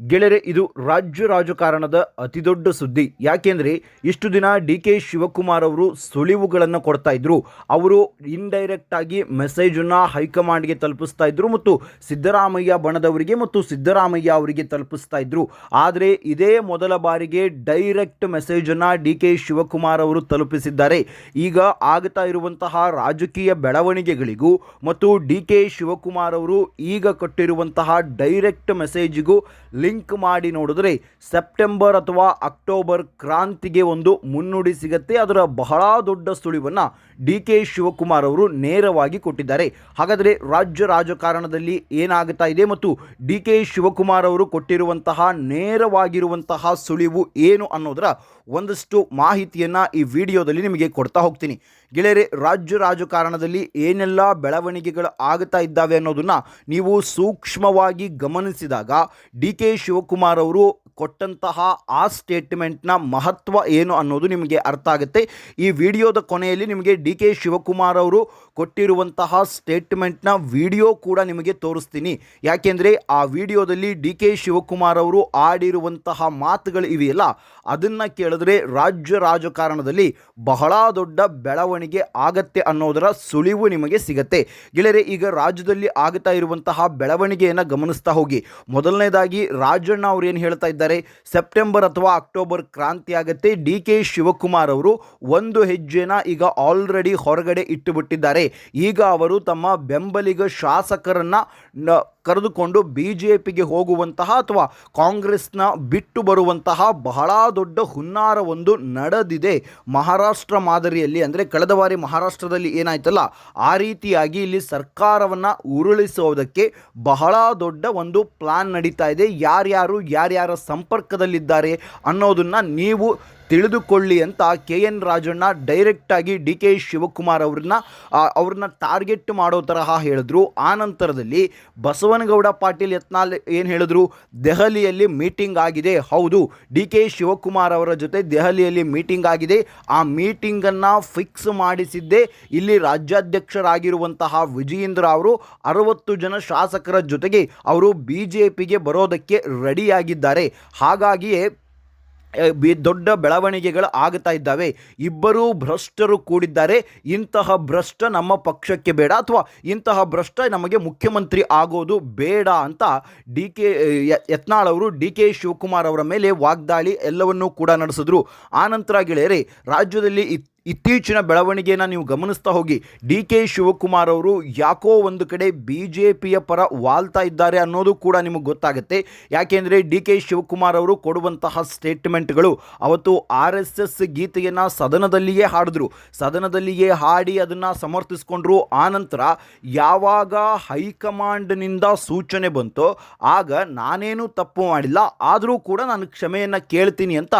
ಗೆಳೆಯರೆ ಇದು ರಾಜ್ಯ ರಾಜಕಾರಣದ ಅತಿದೊಡ್ಡ ಸುದ್ದಿ. ಯಾಕೆಂದರೆ, ಇಷ್ಟು ದಿನ ಡಿ ಕೆ ಶಿವಕುಮಾರ್ ಅವರು ಸುಳಿವುಗಳನ್ನು ಕೊಡ್ತಾ ಇದ್ರು. ಅವರು ಇಂಡೈರೆಕ್ಟ್ ಆಗಿ ಮೆಸೇಜನ್ನು ಹೈಕಮಾಂಡ್ಗೆ ತಲುಪಿಸ್ತಾ ಇದ್ರು ಮತ್ತು ಸಿದ್ದರಾಮಯ್ಯ ಬಣದವರಿಗೆ ಮತ್ತು ಸಿದ್ದರಾಮಯ್ಯ ಅವರಿಗೆ ತಲುಪಿಸ್ತಾ ಇದ್ರು. ಆದರೆ, ಇದೇ ಮೊದಲ ಬಾರಿಗೆ ಡೈರೆಕ್ಟ್ ಮೆಸೇಜನ್ನು ಡಿ ಕೆ ಶಿವಕುಮಾರ್ ಅವರು ತಲುಪಿಸಿದ್ದಾರೆ. ಈಗ ಆಗ್ತಾ ಇರುವಂತಹ ರಾಜಕೀಯ ಬೆಳವಣಿಗೆಗಳಿಗೂ ಮತ್ತು ಡಿ ಕೆ ಶಿವಕುಮಾರ್ ಅವರು ಈಗ ಕೊಟ್ಟಿರುವಂತಹ ಡೈರೆಕ್ಟ್ ಮೆಸೇಜಿಗೂ ಲಿಂಕ್ ಮಾಡಿ ನೋಡಿದ್ರೆ ಸೆಪ್ಟೆಂಬರ್ ಅಥವಾ ಅಕ್ಟೋಬರ್ ಕ್ರಾಂತಿಗೆ ಒಂದು ಮುನ್ನುಡಿ ಸಿಗತ್ತೆ. ಅದರ ಬಹಳ ದೊಡ್ಡ ಸುಳಿವನ್ನು ಡಿ ಕೆ ಶಿವಕುಮಾರ್ ಅವರು ನೇರವಾಗಿ ಕೊಟ್ಟಿದ್ದಾರೆ. ಹಾಗಾದರೆ ರಾಜ್ಯ ರಾಜಕಾರಣದಲ್ಲಿ ಏನಾಗುತ್ತಾ ಇದೆ ಮತ್ತು ಡಿ ಕೆ ಶಿವಕುಮಾರ್ ಅವರು ಕೊಟ್ಟಿರುವಂತಹ ನೇರವಾಗಿರುವಂತಹ ಸುಳಿವು ಏನು ಅನ್ನೋದರ ಒಂದಷ್ಟು ಮಾಹಿತಿಯನ್ನು ಈ ವಿಡಿಯೋದಲ್ಲಿ ನಿಮಗೆ ಕೊಡ್ತಾ ಹೋಗ್ತೀನಿ. ಗೆಳೆಯರೆ, ರಾಜ್ಯ ರಾಜಕಾರಣದಲ್ಲಿ ಏನೆಲ್ಲ ಬೆಳವಣಿಗೆಗಳು ಆಗ್ತಾ ಇದ್ದಾವೆ ಅನ್ನೋದನ್ನು ನೀವು ಸೂಕ್ಷ್ಮವಾಗಿ ಗಮನಿಸಿದಾಗ ಡಿ ಕೆ ಶಿವಕುಮಾರ್ ಅವರು ಕೊಟ್ಟಂತಹ ಆ ಸ್ಟೇಟ್ಮೆಂಟ್ನ ಮಹತ್ವ ಏನು ಅನ್ನೋದು ನಿಮಗೆ ಅರ್ಥ ಆಗುತ್ತೆ. ಈ ವಿಡಿಯೋದ ಕೊನೆಯಲ್ಲಿ ನಿಮಗೆ ಡಿ ಕೆ ಶಿವಕುಮಾರ್ ಅವರು ಕೊಟ್ಟಿರುವಂತಹ ಸ್ಟೇಟ್ಮೆಂಟ್ನ ವಿಡಿಯೋ ಕೂಡ ನಿಮಗೆ ತೋರಿಸ್ತೀನಿ. ಯಾಕೆಂದರೆ ಆ ವಿಡಿಯೋದಲ್ಲಿ ಡಿ ಕೆ ಶಿವಕುಮಾರ್ ಅವರು ಆಡಿರುವಂತಹ ಮಾತುಗಳು ಇವೆಯಲ್ಲ, ಅದನ್ನು ಕೇಳಿದ್ರೆ ರಾಜ್ಯ ರಾಜಕಾರಣದಲ್ಲಿ ಬಹಳ ದೊಡ್ಡ ಬೆಳವಣಿಗೆ ಆಗತ್ತೆ ಅನ್ನೋದರ ಸುಳಿವು ನಿಮಗೆ ಸಿಗತ್ತೆ. ಗೆಳೆಯರೆ, ಈಗ ರಾಜ್ಯದಲ್ಲಿ ಆಗ್ತಾ ಇರುವಂತಹ ಬೆಳವಣಿಗೆಯನ್ನು ಗಮನಿಸ್ತಾ ಹೋಗಿ. ಮೊದಲನೇದಾಗಿ ರಾಜಣ್ಣ ಅವರು ಏನು ಹೇಳ್ತಾ ಇದ್ದಾರೆ ಸೆಪ್ಟೆಂಬರ್ ಅಥವಾ ಅಕ್ಟೋಬರ್ ಕ್ರಾಂತಿ ಆಗುತ್ತೆ ಡಿ ಕೆ ಶಿವಕುಮಾರ್ ಅವರು ಒಂದು ಹೆಜ್ಜೆನ ಈಗ ಆಲ್ರೆಡಿ ಹೊರಗಡೆ ಇಟ್ಟುಬಿಟ್ಟಿದ್ದಾರೆ. ಈಗ ಅವರು ತಮ್ಮ ಬೆಂಬಲಿಗ ಶಾಸಕರನ್ನು ಕರೆದುಕೊಂಡು ಬಿ ಜೆ ಪಿಗೆ ಹೋಗುವಂತಹ ಅಥವಾ ಕಾಂಗ್ರೆಸ್ನ ಬಿಟ್ಟು ಬರುವಂತಹ ಬಹಳ ದೊಡ್ಡ ಹುನ್ನಾರ ಒಂದು ನಡೆದಿದೆ. ಮಹಾರಾಷ್ಟ್ರ ಮಾದರಿಯಲ್ಲಿ ಅಂದರೆ ಕಳೆದ ಬಾರಿ ಮಹಾರಾಷ್ಟ್ರದಲ್ಲಿ ಏನಾಯ್ತಲ್ಲ, ಆ ರೀತಿಯಾಗಿ ಇಲ್ಲಿ ಸರ್ಕಾರವನ್ನು ಉರುಳಿಸೋದಕ್ಕೆ ಬಹಳ ದೊಡ್ಡ ಒಂದು ಪ್ಲಾನ್ ನಡೀತಾ ಇದೆ. ಯಾರ್ಯಾರು, ಯಾರ್ಯಾರ ಸಂಪರ್ಕದಲ್ಲಿದ್ದಾರೆ ಅನ್ನೋದನ್ನು ನೀವು ತಿಳಿದುಕೊಳ್ಳಿ ಅಂತ ಕೆ ಎನ್ ರಾಜಣ್ಣ ಡೈರೆಕ್ಟಾಗಿ ಡಿ ಕೆ ಶಿವಕುಮಾರ್ ಅವ್ರನ್ನ ಅವ್ರನ್ನ ಟಾರ್ಗೆಟ್ ಮಾಡೋ ತರಹ ಹೇಳಿದ್ರು. ಆ ನಂತರದಲ್ಲಿ ಬಸವನಗೌಡ ಪಾಟೀಲ್ ಯತ್ನಾಲ್ ಏನು ಹೇಳಿದ್ರು? ದೆಹಲಿಯಲ್ಲಿ ಮೀಟಿಂಗ್ ಆಗಿದೆ. ಹೌದು, ಡಿ ಕೆ ಶಿವಕುಮಾರ್ ಅವರ ಜೊತೆ ದೆಹಲಿಯಲ್ಲಿ ಮೀಟಿಂಗ್ ಆಗಿದೆ. ಆ ಮೀಟಿಂಗನ್ನು ಫಿಕ್ಸ್ ಮಾಡಿಸಿದ್ದೇ ಇಲ್ಲಿ ರಾಜ್ಯಾಧ್ಯಕ್ಷರಾಗಿರುವಂತಹ ವಿಜಯೇಂದ್ರ ಅವರು. ಅರವತ್ತು ಜನ ಶಾಸಕರ ಜೊತೆಗೆ ಅವರು ಬಿ ಜೆ ಪಿಗೆ ಬರೋದಕ್ಕೆ ರೆಡಿಯಾಗಿದ್ದಾರೆ ಹಾಗಾಗಿಯೇ ದೊಡ್ಡ ಬೆಳವಣಿಗೆಗಳು ಆಗ್ತಾ ಇದ್ದಾವೆ. ಇಬ್ಬರೂ ಭ್ರಷ್ಟರು ಕೂಡಿದ್ದಾರೆ. ಇಂತಹ ಭ್ರಷ್ಟ ನಮ್ಮ ಪಕ್ಷಕ್ಕೆ ಬೇಡ ಅಥವಾ ಇಂತಹ ಭ್ರಷ್ಟ ನಮಗೆ ಮುಖ್ಯಮಂತ್ರಿ ಆಗೋದು ಬೇಡ ಅಂತ ಡಿ ಕೆ ಯತ್ನಾಳ್ ಅವರು ಡಿ ಕೆ ಶಿವಕುಮಾರ್ ಅವರ ಮೇಲೆ ವಾಗ್ದಾಳಿ ಎಲ್ಲವನ್ನೂ ಕೂಡ ನಡೆಸಿದ್ರು. ಆನಂತರ ಗೆಳೆಯರೇ, ರಾಜ್ಯದಲ್ಲಿ ಇತ್ತೀಚಿನ ಬೆಳವಣಿಗೆಯನ್ನು ನೀವು ಗಮನಿಸ್ತಾ ಹೋಗಿ. ಡಿ ಕೆ ಶಿವಕುಮಾರ್ ಅವರು ಯಾಕೋ ಒಂದು ಕಡೆ ಬಿ ಜೆ ಪಿಯ ಪರ ವಾಲ್ತಾ ಇದ್ದಾರೆ ಅನ್ನೋದು ಕೂಡ ನಿಮಗೆ ಗೊತ್ತಾಗುತ್ತೆ. ಯಾಕೆಂದರೆ ಡಿ ಕೆ ಶಿವಕುಮಾರ್ ಅವರು ಕೊಡುವಂತಹ ಸ್ಟೇಟ್ಮೆಂಟ್ಗಳು ಅವತ್ತು ಆರ್ ಎಸ್ ಎಸ್ ಗೀತೆಯನ್ನು ಸದನದಲ್ಲಿಯೇ ಹಾಡಿದ್ರು. ಸದನದಲ್ಲಿಯೇ ಹಾಡಿ ಅದನ್ನು ಸಮರ್ಥಿಸ್ಕೊಂಡ್ರು. ಆನಂತರ ಯಾವಾಗ ಹೈಕಮಾಂಡ್ನಿಂದ ಸೂಚನೆ ಬಂತೋ ಆಗ ನಾನೇನು ತಪ್ಪು ಮಾಡಿಲ್ಲ. ಆದರೂ ಕೂಡ ನಾನು ಕ್ಷಮೆಯನ್ನು ಕೇಳ್ತೀನಿ ಅಂತ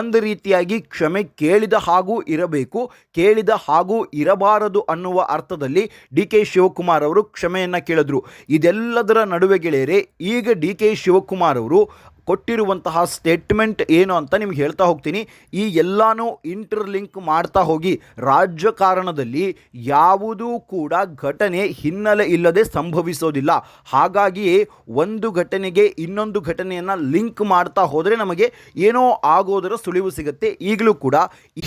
ಒಂದು ರೀತಿಯಾಗಿ ಕ್ಷಮೆ ಕೇಳಿದ ಹಾಗೂ ಇರಬೇಕು. ಕೇಳಿದ ಹಾಗೂ ಇರಬಾರದು ಅನ್ನುವ ಅರ್ಥದಲ್ಲಿ ಡಿ ಕೆ ಶಿವಕುಮಾರ್ ಅವರು ಕ್ಷಮೆಯನ್ನು ಕೇಳಿದ್ರು. ಇದೆಲ್ಲದರ ನಡುವೆ ಗೆಳೆಯರೆ, ಈಗ ಡಿ ಕೆ ಶಿವಕುಮಾರ್ ಅವರು ಕೊಟ್ಟಿರುವಂತಹ ಸ್ಟೇಟ್ಮೆಂಟ್ ಏನು ಅಂತ ನಿಮ್ಗೆ ಹೇಳ್ತಾ ಹೋಗ್ತೀನಿ. ಈ ಎಲ್ಲನೂ ಇಂಟರ್ಲಿಂಕ್ ಮಾಡ್ತಾ ಹೋಗಿ ರಾಜಕಾರಣದಲ್ಲಿ ಯಾವುದೂ ಕೂಡ ಘಟನೆ ಹಿನ್ನೆಲೆ ಇಲ್ಲದೆ ಸಂಭವಿಸೋದಿಲ್ಲ. ಹಾಗಾಗಿ ಒಂದು ಘಟನೆಗೆ ಇನ್ನೊಂದು ಘಟನೆಯನ್ನು ಲಿಂಕ್ ಮಾಡ್ತಾ ಹೋದರೆ ನಮಗೆ ಏನೋ ಆಗೋದರ ಸುಳಿವು ಸಿಗುತ್ತೆ. ಈಗಲೂ ಕೂಡ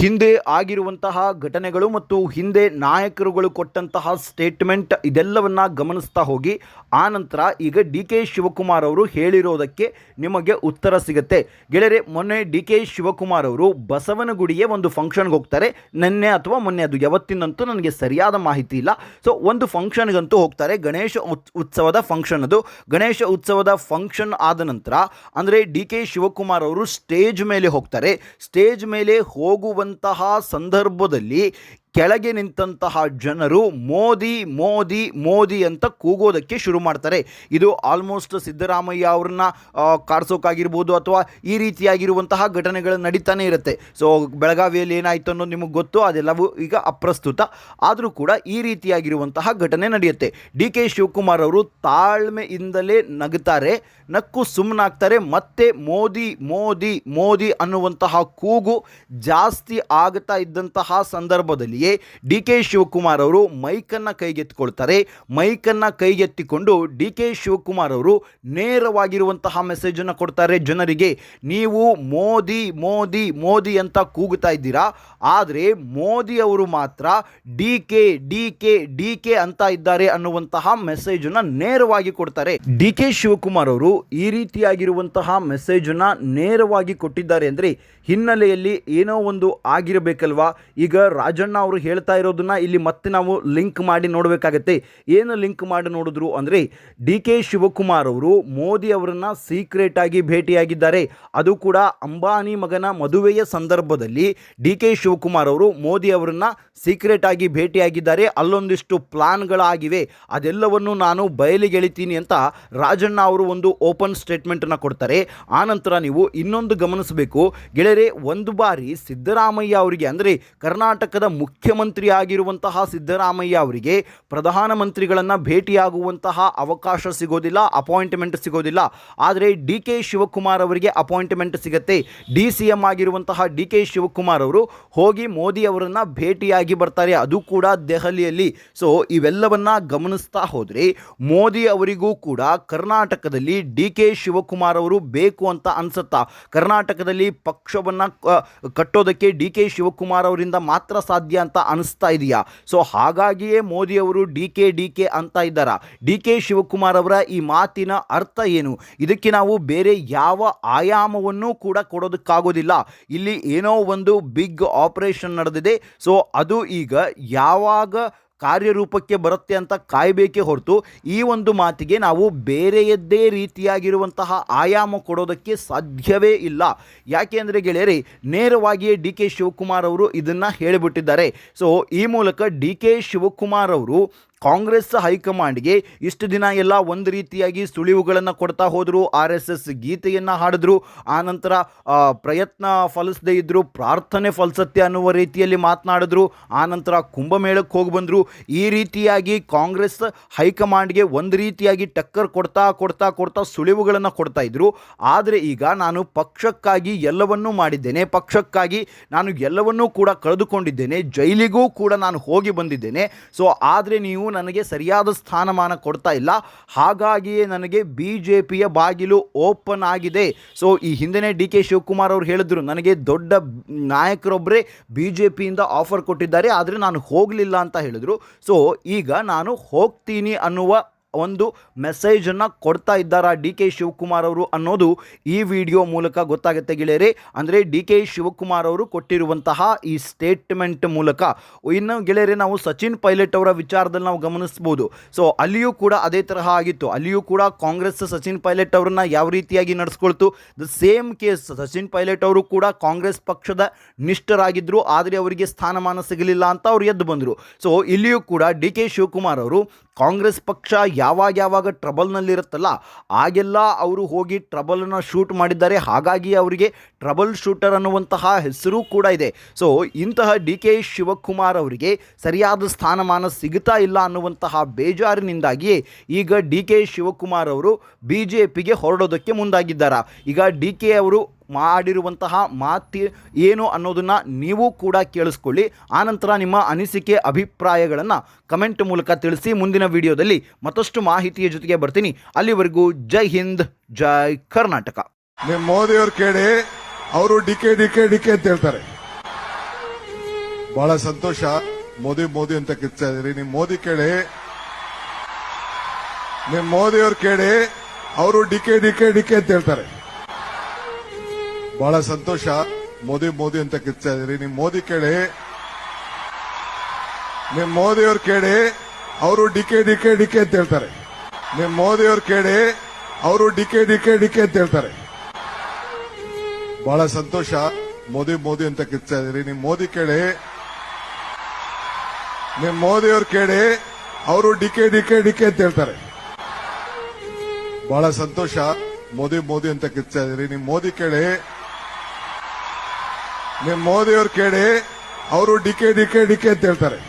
ಹಿಂದೆ ಆಗಿರುವಂತಹ ಘಟನೆಗಳು ಮತ್ತು ಹಿಂದೆ ನಾಯಕರುಗಳು ಕೊಟ್ಟಂತಹ ಸ್ಟೇಟ್ಮೆಂಟ್ ಇದೆಲ್ಲವನ್ನ ಗಮನಿಸ್ತಾ ಹೋಗಿ. ಆನಂತರ ಈಗ ಡಿ ಕೆ ಶಿವಕುಮಾರ್ ಅವರು ಹೇಳಿರೋದಕ್ಕೆ ನಿಮಗೆ ಉತ್ತರ ಸಿಗುತ್ತೆ. ಗೆಳೆಯರೆ, ಮೊನ್ನೆ ಡಿ ಕೆ ಶಿವಕುಮಾರ್ ಅವರು ಬಸವನಗುಡಿಗೆ ಒಂದು ಫಂಕ್ಷನ್ಗೆ ಹೋಗ್ತಾರೆ. ನಿನ್ನೆ ಅಥವಾ ಮೊನ್ನೆ, ಅದು ಯಾವತ್ತಿನಂತೂ ನನಗೆ ಸರಿಯಾದ ಮಾಹಿತಿ ಇಲ್ಲ. ಸೊ ಒಂದು ಫಂಕ್ಷನ್ಗಂತೂ ಹೋಗ್ತಾರೆ. ಗಣೇಶ ಉತ್- ಉತ್ಸವದ ಫಂಕ್ಷನ್ ಅದು. ಗಣೇಶ ಉತ್ಸವದ ಫಂಕ್ಷನ್ ಆದ ನಂತರ, ಅಂದರೆ ಡಿ ಕೆ ಶಿವಕುಮಾರ್ ಅವರು ಸ್ಟೇಜ್ ಮೇಲೆ ಹೋಗ್ತಾರೆ. ಸ್ಟೇಜ್ ಮೇಲೆ ಹೋಗುವಂತಹ ಸಂದರ್ಭದಲ್ಲಿ ಕೆಳಗೆ ನಿಂತಹ ಜನರು ಮೋದಿ ಮೋದಿ ಮೋದಿ ಅಂತ ಕೂಗೋದಕ್ಕೆ ಶುರು ಮಾಡ್ತಾರೆ. ಇದು ಆಲ್ಮೋಸ್ಟ್ ಸಿದ್ದರಾಮಯ್ಯ ಅವ್ರನ್ನ ಕಾಡ್ಸೋಕ್ಕಾಗಿರ್ಬೋದು ಅಥವಾ ಈ ರೀತಿಯಾಗಿರುವಂತಹ ಘಟನೆಗಳು ನಡೀತಾನೆ ಇರುತ್ತೆ. ಸೊ ಬೆಳಗಾವಿಯಲ್ಲಿ ಏನಾಯಿತು ಅನ್ನೋದು ನಿಮಗೆ ಗೊತ್ತು, ಅದೆಲ್ಲವೂ ಈಗ ಅಪ್ರಸ್ತುತ. ಆದರೂ ಕೂಡ ಈ ರೀತಿಯಾಗಿರುವಂತಹ ಘಟನೆ ನಡೆಯುತ್ತೆ. ಡಿ ಕೆ ಶಿವಕುಮಾರ್ ಅವರು ತಾಳ್ಮೆಯಿಂದಲೇ ನಗುತ್ತಾರೆ ನಕ್ಕು ಸುಮ್ಮನಾಗ್ತಾರೆ ಮತ್ತೆ ಮೋದಿ ಮೋದಿ ಮೋದಿ ಅನ್ನುವಂತಹ ಕೂಗು ಜಾಸ್ತಿ ಆಗ್ತಾ ಇದ್ದಂತಹ ಸಂದರ್ಭದಲ್ಲಿ ಬೆನ್ನಲ್ಲಿಯೇ ಡಿ ಕೆ ಶಿವಕುಮಾರ್ ಅವರು ಮೈಕನ್ನು ಕೈಗೆತ್ತಿಕೊಳ್ತಾರೆ. ಮೈಕನ್ನು ಕೈಗೆತ್ತಿಕೊಂಡು ಡಿ ಕೆ ಶಿವಕುಮಾರ್ ಅವರು ನೇರವಾಗಿರುವಂತಹ ಮೆಸೇಜನ್ನು ಕೊಡ್ತಾರೆ ಜನರಿಗೆ. ನೀವು ಮೋದಿ ಮೋದಿ ಮೋದಿ ಅಂತ ಕೂಗುತ್ತಾ ಇದ್ದೀರಾ? ಆದರೆ ಮೋದಿ ಅವರು ಮಾತ್ರ D K D K D K ಅಂತ ಇದ್ದಾರೆ ಅನ್ನುವಂತಹ ಮೆಸೇಜನ್ನು ನೇರವಾಗಿ ಕೊಡ್ತಾರೆ. ಡಿ ಕೆ ಶಿವಕುಮಾರ್ ಅವರು ಈ ರೀತಿಯಾಗಿರುವಂತಹ ಮೆಸೇಜನ್ನು ನೇರವಾಗಿ ಕೊಟ್ಟಿದ್ದಾರೆ ಅಂದರೆ ಹಿನ್ನೆಲೆಯಲ್ಲಿ ಏನೋ ಒಂದು ಆಗಿರಬೇಕಲ್ವಾ? ಈಗ ರಾಜಣ್ಣ ಅವರು ಹೇಳ್ತಾ ಇರೋದನ್ನ ಇಲ್ಲಿ ಮತ್ತೆ ನಾವು ಲಿಂಕ್ ಮಾಡಿ ನೋಡಬೇಕಾಗತ್ತೆ. ಏನು ಲಿಂಕ್ ಮಾಡಿ ನೋಡಿದ್ರು ಅಂದರೆ ಡಿ ಕೆ ಶಿವಕುಮಾರ್ ಅವರು ಮೋದಿ ಅವರನ್ನು ಸೀಕ್ರೆಟ್ ಆಗಿ ಭೇಟಿಯಾಗಿದ್ದಾರೆ. ಅದು ಕೂಡ ಅಂಬಾನಿ ಮಗನ ಮದುವೆಯ ಸಂದರ್ಭದಲ್ಲಿ ಡಿ ಕೆ ಶಿವಕುಮಾರ್ ಅವರು ಮೋದಿ ಅವರನ್ನು ಸೀಕ್ರೆಟ್ ಆಗಿ ಭೇಟಿಯಾಗಿದ್ದಾರೆ. ಅಲ್ಲೊಂದಿಷ್ಟು ಪ್ಲಾನ್ಗಳಾಗಿವೆ. ಅದೆಲ್ಲವನ್ನು ನಾನು ಬಯಲಿಗೆಳಿತೀನಿ ಅಂತ ರಾಜಣ್ಣ ಅವರು ಒಂದು ಓಪನ್ ಸ್ಟೇಟ್ಮೆಂಟನ್ನು ಕೊಡ್ತಾರೆ. ಆನಂತರ ನೀವು ಇನ್ನೊಂದು ಗಮನಿಸಬೇಕು. ಗೆಳೆಯರೆ, ಒಂದು ಬಾರಿ ಸಿದ್ದರಾಮಯ್ಯ ಅವರಿಗೆ ಅಂದರೆ ಕರ್ನಾಟಕದ ಮುಖ್ಯಮಂತ್ರಿ ಆಗಿರುವಂತಹ ಸಿದ್ದರಾಮಯ್ಯ ಅವರಿಗೆ ಪ್ರಧಾನಮಂತ್ರಿಗಳನ್ನು ಭೇಟಿಯಾಗುವಂತಹ ಅವಕಾಶ ಸಿಗೋದಿಲ್ಲ, ಅಪಾಯಿಂಟ್ಮೆಂಟ್ ಸಿಗೋದಿಲ್ಲ. ಆದರೆ ಡಿ ಕೆ ಶಿವಕುಮಾರ್ ಅವರಿಗೆ ಅಪಾಯಿಂಟ್ಮೆಂಟ್ ಸಿಗುತ್ತೆ. ಡಿ ಸಿ ಎಂ ಆಗಿರುವಂತಹ ಡಿ ಕೆ ಶಿವಕುಮಾರ್ ಅವರು ಹೋಗಿ ಮೋದಿ ಅವರನ್ನು ಭೇಟಿಯಾಗಿ ಬರ್ತಾರೆ. ಅದು ಕೂಡ ದೆಹಲಿಯಲ್ಲಿ. ಸೊ ಇವೆಲ್ಲವನ್ನು ಗಮನಿಸ್ತಾ ಹೋದರೆ ಮೋದಿ ಅವರಿಗೂ ಕೂಡ ಕರ್ನಾಟಕದಲ್ಲಿ ಡಿ ಕೆ ಶಿವಕುಮಾರ್ ಅವರು ಬೇಕು ಅಂತ ಅನಿಸುತ್ತಾ. ಕರ್ನಾಟಕದಲ್ಲಿ ಪಕ್ಷವನ್ನು ಕಟ್ಟೋದಕ್ಕೆ ಡಿ ಕೆ ಶಿವಕುಮಾರ್ ಅವರಿಂದ ಮಾತ್ರ ಸಾಧ್ಯ ಅಂತ ಅನಿಸ್ತಾ ಇದೆಯಾ? ಸೊ ಹಾಗಾಗಿಯೇ ಮೋದಿಯವರು ಡಿ ಕೆ ಡಿ ಕೆ ಅಂತ ಇದ್ದಾರ. ಡಿ ಕೆ ಶಿವಕುಮಾರ್ ಅವರ ಈ ಮಾತಿನ ಅರ್ಥ ಏನು? ಇದಕ್ಕೆ ನಾವು ಬೇರೆ ಯಾವ ಆಯಾಮವನ್ನು ಕೂಡ ಕೊಡೋದಕ್ಕಾಗೋದಿಲ್ಲ. ಇಲ್ಲಿ ಏನೋ ಒಂದು ಬಿಗ್ ಆಪರೇಷನ್ ನಡೆದಿದೆ. ಸೊ ಅದು ಈಗ ಯಾವಾಗ ಕಾರ್ಯರೂಪಕ್ಕೆ ಬರುತ್ತೆ ಅಂತ ಕಾಯಬೇಕೇ ಹೊರತು ಈ ಒಂದು ಮಾತಿಗೆ ನಾವು ಬೇರೆಯದ್ದೇ ರೀತಿಯಾಗಿರುವಂತಹ ಆಯಾಮ ಕೊಡೋದಕ್ಕೆ ಸಾಧ್ಯವೇ ಇಲ್ಲ. ಯಾಕೆ ಅಂದರೆ ಗೆಳೆಯರಿ, ನೇರವಾಗಿಯೇ ಡಿ ಕೆ ಶಿವಕುಮಾರ್ ಅವರು ಇದನ್ನು ಹೇಳಿಬಿಟ್ಟಿದ್ದಾರೆ. ಸೊ ಈ ಮೂಲಕ ಡಿ ಕೆ ಶಿವಕುಮಾರ್ ಅವರು ಕಾಂಗ್ರೆಸ್ ಹೈಕಮಾಂಡ್ಗೆ ಇಷ್ಟು ದಿನ ಎಲ್ಲ ಒಂದು ರೀತಿಯಾಗಿ ಸುಳಿವುಗಳನ್ನು ಕೊಡ್ತಾ ಹೋದರು, ಆರ್ ಎಸ್ ಎಸ್ ಗೀತೆಯನ್ನು ಹಾಡಿದ್ರು. ಆನಂತರ ಪ್ರಯತ್ನ ಫಲಿಸದೇ ಇದ್ದರು ಪ್ರಾರ್ಥನೆ ಫಲಿಸತ್ತೆ ಅನ್ನುವ ರೀತಿಯಲ್ಲಿ ಮಾತನಾಡಿದ್ರು. ಆನಂತರ ಕುಂಭಮೇಳಕ್ಕೆ ಹೋಗಿ ಬಂದರು. ಈ ರೀತಿಯಾಗಿ ಕಾಂಗ್ರೆಸ್ ಹೈಕಮಾಂಡ್ಗೆ ಒಂದು ರೀತಿಯಾಗಿ ಟಕ್ಕರ್ ಕೊಡ್ತಾ ಕೊಡ್ತಾ ಕೊಡ್ತಾ ಸುಳಿವುಗಳನ್ನು ಕೊಡ್ತಾ ಇದ್ರು. ಆದರೆ ಈಗ ನಾನು ಪಕ್ಷಕ್ಕಾಗಿ ಎಲ್ಲವನ್ನೂ ಮಾಡಿದ್ದೇನೆ. ಪಕ್ಷಕ್ಕಾಗಿ ನಾನು ಎಲ್ಲವನ್ನೂ ಕೂಡ ಕಳೆದುಕೊಂಡಿದ್ದೇನೆ. ಜೈಲಿಗೂ ಕೂಡ ನಾನು ಹೋಗಿ ಬಂದಿದ್ದೇನೆ. ಸೊ, ಆದರೆ ನೀವು ನನಗೆ ಸರಿಯಾದ ಸ್ಥಾನಮಾನ ಕೊಡ್ತಾ ಇಲ್ಲ. ಹಾಗಾಗಿಯೇ ನನಗೆ ಬಿ ಜೆ ಪಿಯ ಬಾಗಿಲು ಓಪನ್ ಆಗಿದೆ. ಸೊ ಈ ಹಿಂದೆನೇ ಡಿ ಕೆ ಶಿವಕುಮಾರ್ ಅವರು ಹೇಳಿದ್ರು, ನನಗೆ ದೊಡ್ಡ ನಾಯಕರೊಬ್ಬರೇ ಬಿ ಜೆ ಪಿಯಿಂದ ಆಫರ್ ಕೊಟ್ಟಿದ್ದಾರೆ, ಆದರೆ ನಾನು ಹೋಗಲಿಲ್ಲ ಅಂತ ಹೇಳಿದರು. ಸೊ ಈಗ ನಾನು ಹೋಗ್ತೀನಿ ಅನ್ನುವ ಒಂದು ಮೆಸೇಜನ್ನು ಕೊಡ್ತಾ ಇದ್ದಾರಾ ಡಿ ಕೆ ಶಿವಕುಮಾರ್ ಅವರು ಅನ್ನೋದು ಈ ವಿಡಿಯೋ ಮೂಲಕ ಗೊತ್ತಾಗುತ್ತೆ ಗೆಳೆಯರೆ. ಅಂದರೆ ಡಿ ಕೆ ಶಿವಕುಮಾರ್ ಅವರು ಕೊಟ್ಟಿರುವಂತಹ ಈ ಸ್ಟೇಟ್ಮೆಂಟ್ ಮೂಲಕ. ಇನ್ನು ಗೆಳೆಯರೆ, ನಾವು ಸಚಿನ್ ಪೈಲಟ್ ಅವರ ವಿಚಾರದಲ್ಲಿ ನಾವು ಗಮನಿಸ್ಬೋದು. ಸೊ ಅಲ್ಲಿಯೂ ಕೂಡ ಅದೇ ತರಹ ಆಗಿತ್ತು. ಅಲ್ಲಿಯೂ ಕೂಡ ಕಾಂಗ್ರೆಸ್ ಸಚಿನ್ ಪೈಲಟ್ ಅವರನ್ನು ಯಾವ ರೀತಿಯಾಗಿ ನಡೆಸ್ಕೊಳ್ತು? The same case Sachin Pilot ಅವರು ಕೂಡ ಕಾಂಗ್ರೆಸ್ ಪಕ್ಷದ ನಿಷ್ಠರಾಗಿದ್ದರು ಆದರೆ ಅವರಿಗೆ ಸ್ಥಾನಮಾನ ಸಿಗಲಿಲ್ಲ ಅಂತ ಅವರು ಎದ್ದು ಬಂದರು. ಸೊ ಇಲ್ಲಿಯೂ ಕೂಡ ಡಿ ಕೆ ಶಿವಕುಮಾರ್ ಅವರು ಕಾಂಗ್ರೆಸ್ ಪಕ್ಷ ಯಾವಾಗ ಯಾವಾಗ ಟ್ರಬಲ್ನಲ್ಲಿರುತ್ತಲ್ಲ, ಆಗೆಲ್ಲ ಅವರು ಹೋಗಿ ಟ್ರಬಲನ್ನು ಶೂಟ್ ಮಾಡಿದ್ದಾರೆ. ಹಾಗಾಗಿ ಅವರಿಗೆ ಟ್ರಬಲ್ ಶೂಟರ್ ಅನ್ನುವಂತಹ ಹೆಸರು ಕೂಡ ಇದೆ. ಸೊ, ಇಂತಹ ಡಿ ಕೆ ಶಿವಕುಮಾರ್ ಅವರಿಗೆ ಸರಿಯಾದ ಸ್ಥಾನಮಾನ ಸಿಗುತ್ತಾ ಇಲ್ಲ ಅನ್ನುವಂತಹ ಬೇಜಾರಿನಿಂದಾಗಿಯೇ ಈಗ ಡಿ ಕೆ ಶಿವಕುಮಾರ್ ಅವರು ಬಿ ಜೆ ಪಿಗೆ ಹೊರಡೋದಕ್ಕೆ ಮುಂದಾಗಿದ್ದಾರೆ? ಈಗ ಡಿ ಕೆ ಅವರು ಮಾಡಿರುವಂತಹ ಮಾತಿ ಏನು ಅನ್ನೋದನ್ನು ನೀವು ಕೂಡ ಕೇಳಿಸ್ಕೊಳ್ಳಿ. ಆನಂತರ ನಿಮ್ಮ ಅನಿಸಿಕೆ, ಅಭಿಪ್ರಾಯಗಳನ್ನು ಕಮೆಂಟ್ ಮೂಲಕ ತಿಳಿಸಿ. ಮುಂದಿನ ವಿಡಿಯೋದಲ್ಲಿ ಮತ್ತಷ್ಟು ಮಾಹಿತಿಯ ಜೊತೆಗೆ ಬರ್ತೀನಿ. ಅಲ್ಲಿವರೆಗೂ ಜೈ ಹಿಂದ್, ಜೈ ಕರ್ನಾಟಕ. ನಿಮ್ಮ ಮೋದಿಯವ್ರು ಕೇಳಿ, ಅವರು ಡಿಕೆ ಡಿಕೆ ಡಿಕೆ ಅಂತ ಹೇಳ್ತಾರೆ. ಬಹಳ ಸಂತೋಷ. ಮೋದಿ ಮೋದಿ ಅಂತ ಕಿರ್ತಾ ಇದ್ರಿ ನಿಮ್ ಮೋದಿ ಕೇಳಿ ನಿಮ್ ಮೋದಿಯವ್ರು ಕೇಳಿ, ಅವರು ಡಿಕೆ ಡಿಕೆ ಡಿಕೆ ಅಂತ ಹೇಳ್ತಾರೆ. ಬಹಳ ಸಂತೋಷ. ಮೋದಿ ಮೋದಿ ಅಂತ ಕಿರ್ತಾ ಇದ್ರಿ ನಿಮ್ ಮೋದಿ ಕೇಳಿ. ನಿಮ್ ಮೋದಿ ಅವ್ರು ಕೇಳಿ, ಅವರು ಡಿಕೆ ಡಿಕೆ ಡಿಕೆ ಅಂತ ಹೇಳ್ತಾರೆ. ನಿಮ್ ಮೋದಿ ಅವ್ರು ಕೇಳಿ, ಅವರು ಡಿಕೆ ಡಿಕೆ ಡಿಕೆ ಅಂತ ಹೇಳ್ತಾರೆ. ಬಹಳ ಸಂತೋಷ. ಮೋದಿ ಮೋದಿ ಅಂತ ಕಿರ್ತಾ ಇದ್ರಿ ನಿಮ್ ಮೋದಿ ಕೇಳಿ. ನಿಮ್ ಮೋದಿ ಅವ್ರು ಕೇಳಿ, ಅವರು ಡಿಕೆ ಡಿಕೆ ಡಿಕೆ ಅಂತ ಹೇಳ್ತಾರೆ. ಬಹಳ ಸಂತೋಷ. ಮೋದಿ ಮೋದಿ ಅಂತ ಕಿರ್ತಾ ಇದ್ರಿ ನಿಮ್ ಮೋದಿ ಕೇಳಿ ನಿಮ್ ಮೋದಿಯವ್ರು ಕೇಳಿ ಅವರು ಡಿಕೆ ಡಿಕೆ ಡಿಕೆ ಅಂತ ಹೇಳ್ತಾರೆ.